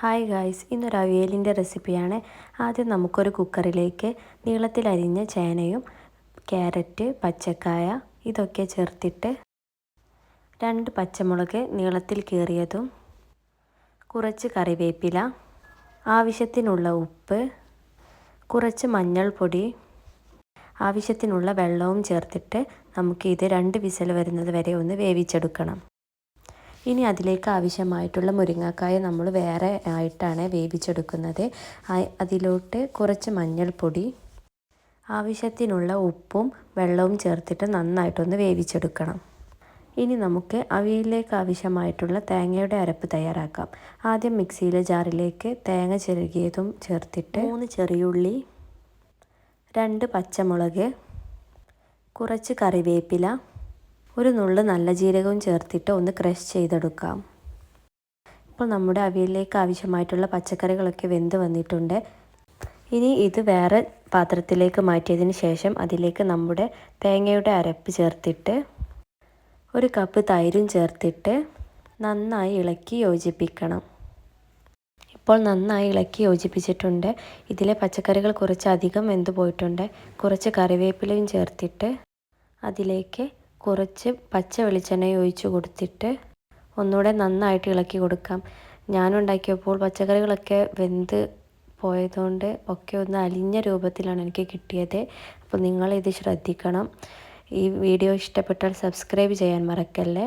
Hi guys ഇന്നൊരു അവിയലിന്റെ റെസിപ്പിയാണ്. ആദ്യം നമുക്കൊരു കുക്കറിലേക്ക് നീളത്തിലരിഞ്ഞ ചേനയും ക്യാരറ്റ് പച്ചക്കായ ഇതൊക്കെ ചേർത്തിട്ട് രണ്ട് പച്ചമുളക് നീളത്തിൽ കീറിയതും കുറച്ച് കറിവേപ്പില ആവശ്യത്തിനുള്ള ഉപ്പ് കുറച്ച് മഞ്ഞൾപ്പൊടി ആവശ്യത്തിനുള്ള വെള്ളവും ചേർത്തിട്ട് നമുക്കിത് രണ്ട് വിസൽ വരുന്നത് വരെ ഒന്ന് വേവിച്ചെടുക്കണം. ഇനി അതിലേക്ക് ആവശ്യമായിട്ടുള്ള മുരിങ്ങക്കായ നമ്മൾ വേറെ ആയിട്ടാണ് വേവിച്ചെടുക്കുന്നത്. അതിലോട്ട് കുറച്ച് മഞ്ഞൾപ്പൊടി ആവശ്യത്തിനുള്ള ഉപ്പും വെള്ളവും ചേർത്തിട്ട് നന്നായിട്ടൊന്ന് വേവിച്ചെടുക്കണം. ഇനി നമുക്ക് അവിയലിലേക്ക് ആവശ്യമായിട്ടുള്ള തേങ്ങയുടെ അരപ്പ് തയ്യാറാക്കാം. ആദ്യം മിക്സിയിലെ ജാറിലേക്ക് തേങ്ങ ചെറുകിയതും ചേർത്തിട്ട് മൂന്ന് ചെറിയുള്ളി രണ്ട് പച്ചമുളക് കുറച്ച് കറിവേപ്പില ഒരു നുള്ളു നല്ല ജീരകവും ചേർത്തിട്ട് ഒന്ന് ക്രഷ് ചെയ്തെടുക്കാം. ഇപ്പോൾ നമ്മുടെ അവിയലിലേക്ക് ആവശ്യമായിട്ടുള്ള പച്ചക്കറികളൊക്കെ വെന്ത് വന്നിട്ടുണ്ട്. ഇനി ഇത് വേറെ പാത്രത്തിലേക്ക് മാറ്റിയതിന് ശേഷം അതിലേക്ക് നമ്മുടെ തേങ്ങയുടെ അരപ്പ് ചേർത്തിട്ട് ഒരു കപ്പ് തൈരും ചേർത്തിട്ട് നന്നായി ഇളക്കി യോജിപ്പിക്കണം. ഇപ്പോൾ നന്നായി ഇളക്കി യോജിപ്പിച്ചിട്ടുണ്ട്. ഇതിലെ പച്ചക്കറികൾ കുറച്ച് അധികം വെന്ത് പോയിട്ടുണ്ട്. കുറച്ച് കറിവേപ്പിലയും ചേർത്തിട്ട് അതിലേക്ക് കുറച്ച് പച്ച വെളിച്ചെണ്ണ ഒഴിച്ച് കൊടുത്തിട്ട് ഒന്നുകൂടെ നന്നായിട്ട് ഇളക്കി കൊടുക്കാം. ഞാനുണ്ടാക്കിയപ്പോൾ പച്ചക്കറികളൊക്കെ വെന്ത് പോയതുകൊണ്ട് ഒക്കെ ഒന്ന് അലിഞ്ഞ രൂപത്തിലാണ് എനിക്ക് കിട്ടിയത്. അപ്പോൾ നിങ്ങളിത് ശ്രദ്ധിക്കണം. ഈ വീഡിയോ ഇഷ്ടപ്പെട്ടാൽ സബ്സ്ക്രൈബ് ചെയ്യാൻ മറക്കല്ലേ?